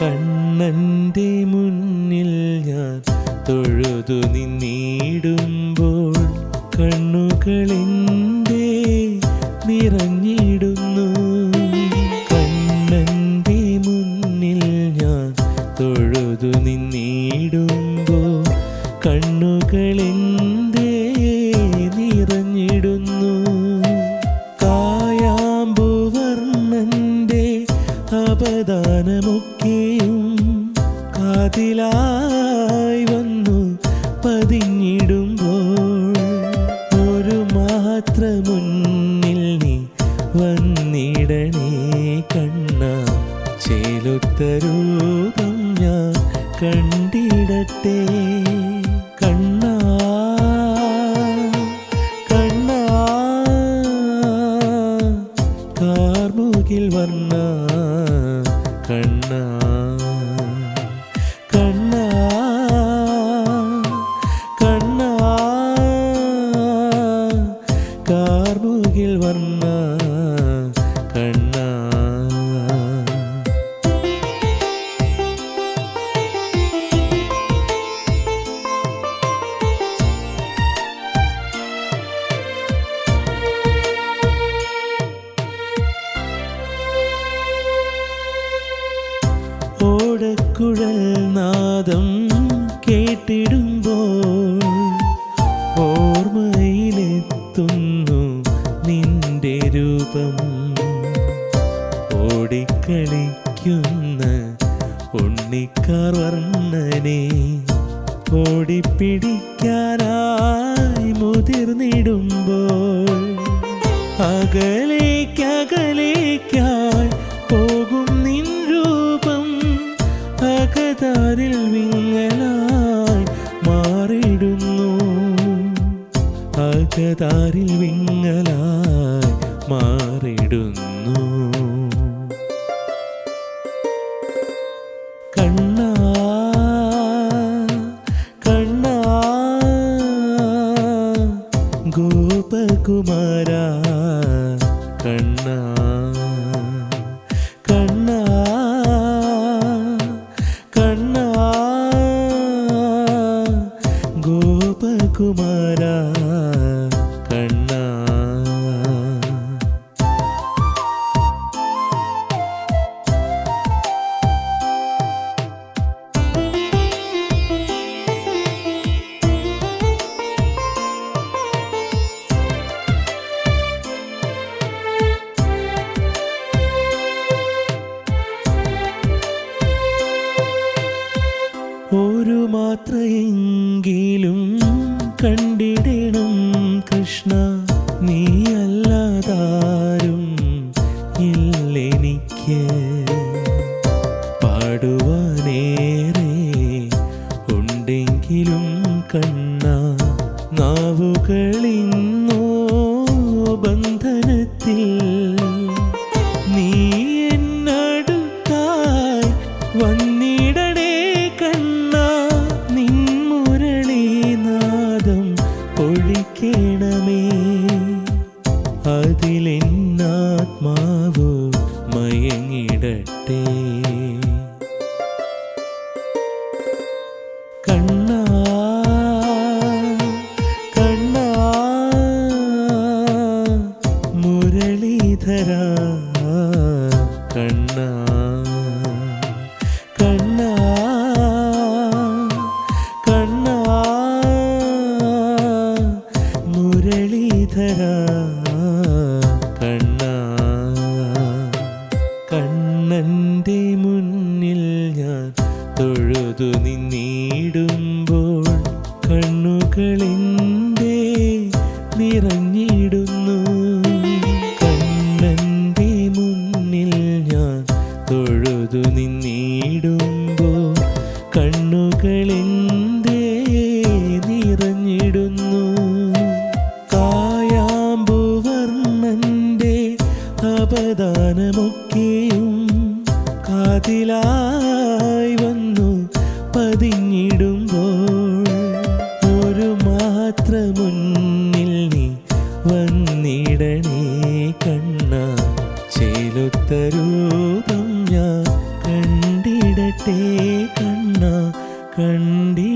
കണ്ണന്റെ മുന്നിൽ ഞാൻ തൊഴുതു നിന്നിടുമ്പോൾ കണ്ണുകളിന്റെ നിറഞ്ഞിടുന്നു. കണ്ണന്റെ മുന്നിൽ ഞാൻ തൊഴുതു നിന്നിടുമ്പോൾ കണ്ണുകളിന്റെ കാതിലായി ഓടക്കുഴൽ നാദം കേട്ടിടുമ്പോൾ ഓർമ്മയിലെത്തുന്നു നിന്റെ രൂപം. ഓടിക്കളിക്കുന്ന ഉണ്ണിക്കാർ വർണനെ ഓടിപ്പിടിക്കാനായി മുതിർന്നിടുമ്പോൾ അകലേക്കകലേക്കായി അകതാരിൽ വിങ്ങലായി മാറിടുന്നു. കുമാര കണ്ടിടണം കൃഷ്ണ നീ അല്ലാതാരും ഇല്ലെനിക്ക്. പാടുവാനേറെ ഉണ്ടെങ്കിലും കണ്ണ നാവുകളിന്നോ ബന്ധനത്തിൽ കണ്ണ കണ്ണാ കണ്ണാ കണ്ണാ മുന്നിൽ ഞാൻ തൊഴുതു നിന്നിടുമ്പോൾ കണ്ണുകളെന്തേ പതിഞ്ഞിടുമ്പോൾ ഒരു മാത്ര മുന്നിൽ നീ വന്നിടണേ കണ്ണ. ചേലൊത്ത രൂപം ഞാൻ കണ്ടിടട്ടെ കണ്ണ. കണ്ടി